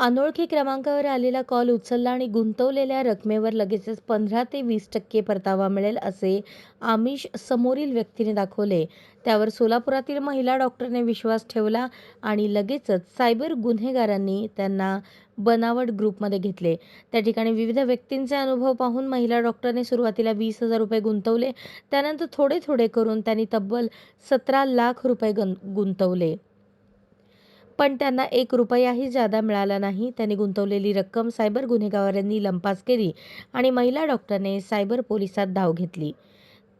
अनोळखी क्रमांकावर आलेला कॉल उचलला आणि गुंतवलेल्या रकमेवर लगेचच पंधरा ते वीस टक्के परतावा मिळेल असे आमिष समोरील व्यक्तीने दाखवले. त्यावर सोलापुरातील महिला डॉक्टरने विश्वास ठेवला आणि लगेचच सायबर गुन्हेगारांनी त्यांना बनावट ग्रुपमध्ये घेतले. त्या ठिकाणी विविध व्यक्तींचे अनुभव पाहून महिला डॉक्टरने सुरुवातीला वीस हजार रुपये गुंतवले. त्यानंतर थोडे थोडे करून त्यांनी तब्बल सतरा लाख रुपये गुंतवले. पण त्यांना एक रुपयाही जादा मिळाला नाही. त्यांनी गुंतवलेली रक्कम सायबर गुन्हेगारांनी लंपास केली आणि महिला डॉक्टरने सायबर पोलिसात धाव घेतली.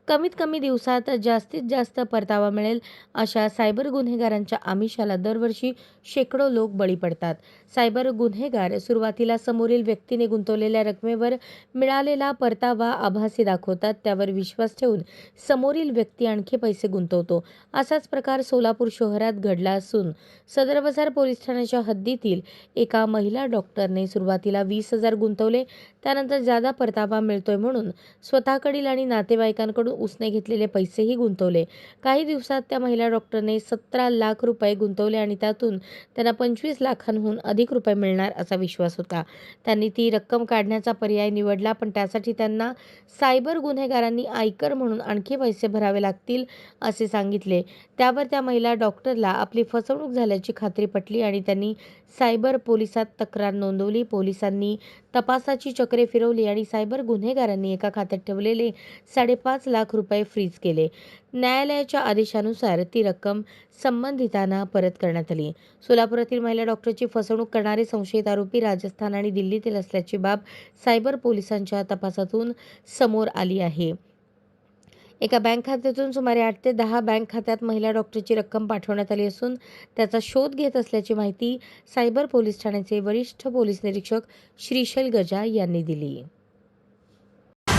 कमीत कमी दिवसात जास्तीत जास्त परतावा मिळेल अशा सायबर गुन्हेगारांच्या आमिषाला दरवर्षी शेकडो लोक बळी पडतात. सायबर गुन्हेगार सुरुवातीला समोरील व्यक्तीने गुंतवलेल्या रकमेवर मिळालेला परतावा आभासी दाखवतात त्यावर विश्वास ठेवून समोरील व्यक्ती आणखी पैसे गुंतवतो. असाच प्रकार सोलापूर शहरात घडला असून सदर बाजार पोलीस ठाण्याच्या हद्दीतील एका महिला डॉक्टरने सुरुवातीला वीस हजार गुंतवले त्यानंतर जादा परतावा मिळतोय म्हणून स्वतःकडील आणि नातेवाईकांकडून उसने घेतलेले पैसेही गुंतवले. काही दिवसात त्या महिला डॉक्टरने सतरा लाख रुपये गुंतवले आणि त्यातून त्यांना पंचवीस लाखांहून अधिक रुपये मिळणार असा विश्वास होता. त्यांनी ती रक्कम काढण्याचा पर्याय निवडला पण त्यासाठी त्यांना सायबर गुन्हेगारांनी आयकर म्हणून आणखी पैसे भरावे लागतील असे सांगितले. त्यावर त्या महिला डॉक्टरला आपली फसवणूक झाल्याची खात्री पटली आणि त्यांनी सायबर पोलिसात तक्रार नोंदवली. पोलिसांनी तपासाची चक्रे फिरवली आणि सायबर गुन्हेगारांनी एका खात्यात ठेवलेले साडेपाच लाख लाख रुपये फ्रीज केले. न्यायालयाच्या आदेशानुसार ती रक्कम संबंधितांना परत करण्यात आली. सोलापुरातील महिला डॉक्टरची फसवणूक करणारे संशयित आरोपी राजस्थान आणि दिल्लीतील असल्याची बाब सायबर पोलिसांच्या तपासातून समोर आली आहे. एका बँक खात्यातून सुमारे आठ ते दहा बँक खात्यात महिला डॉक्टरची रक्कम पाठवण्यात आली असून त्याचा शोध घेत असल्याची माहिती सायबर पोलीस ठाण्याचे वरिष्ठ पोलीस निरीक्षक श्रीशैल गजा यांनी दिली.